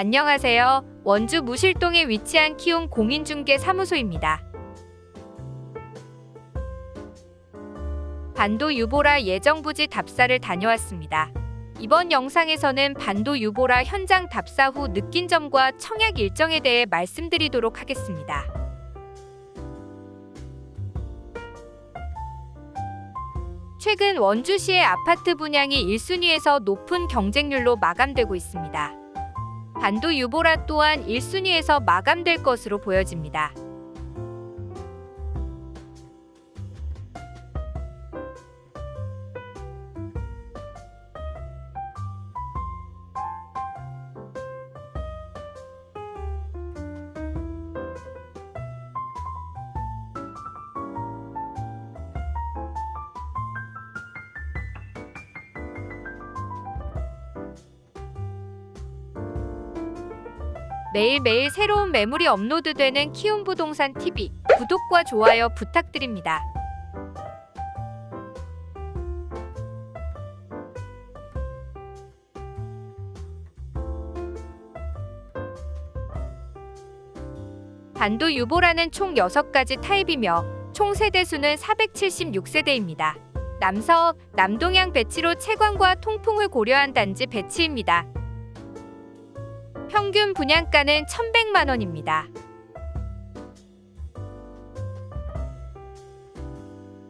안녕하세요. 원주 무실동에 위치한 키움 공인중개 사무소입니다. 반도 유보라 예정 부지 답사를 다녀왔습니다. 이번 영상에서는 반도 유보라 현장 답사 후 느낀 점과 청약 일정에 대해 말씀드리도록 하겠습니다. 최근 원주시의 아파트 분양이 1순위에서 높은 경쟁률로 마감되고 있습니다. 반도 유보라 또한 1순위에서 마감될 것으로 보여집니다. 매일매일 새로운 매물이 업로드되는 키움 부동산 TV 구독과 좋아요 부탁드립니다. 반도 유보라는 총 6가지 타입이며 총 세대수는 476세대입니다. 남서업, 남동향 배치로 채광과 통풍을 고려한 단지 배치입니다. 평균 분양가는 1,100만 원입니다.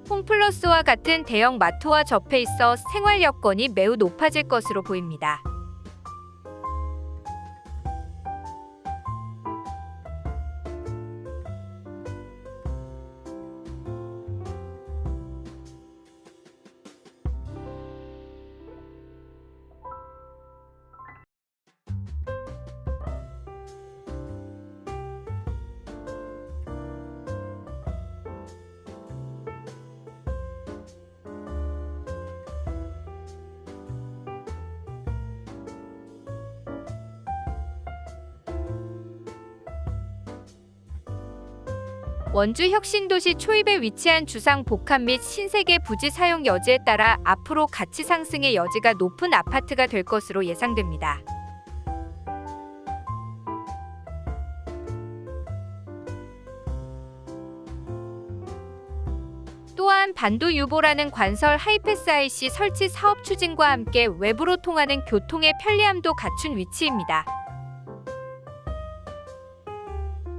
홈플러스와 같은 대형 마트와 접해 있어 생활 여건이 매우 높아질 것으로 보입니다. 원주 혁신도시 초입에 위치한 주상 복합 및 신세계 부지 사용 여지에 따라 앞으로 가치 상승의 여지가 높은 아파트가 될 것으로 예상됩니다. 또한 반도 유보라는 관설 하이패스 IC 설치 사업 추진과 함께 외부로 통하는 교통의 편리함도 갖춘 위치입니다.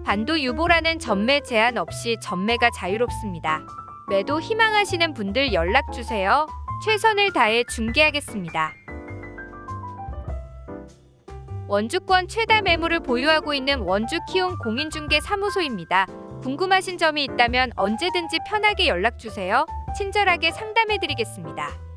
반도 유보라는 전매 제한 없이 전매가 자유롭습니다. 매도 희망하시는 분들 연락 주세요. 최선을 다해 중개하겠습니다. 원주권 최다 매물을 보유하고 있는 원주 키움 공인중개 사무소입니다. 궁금하신 점이 있다면 언제든지 편하게 연락 주세요. 친절하게 상담해 드리겠습니다.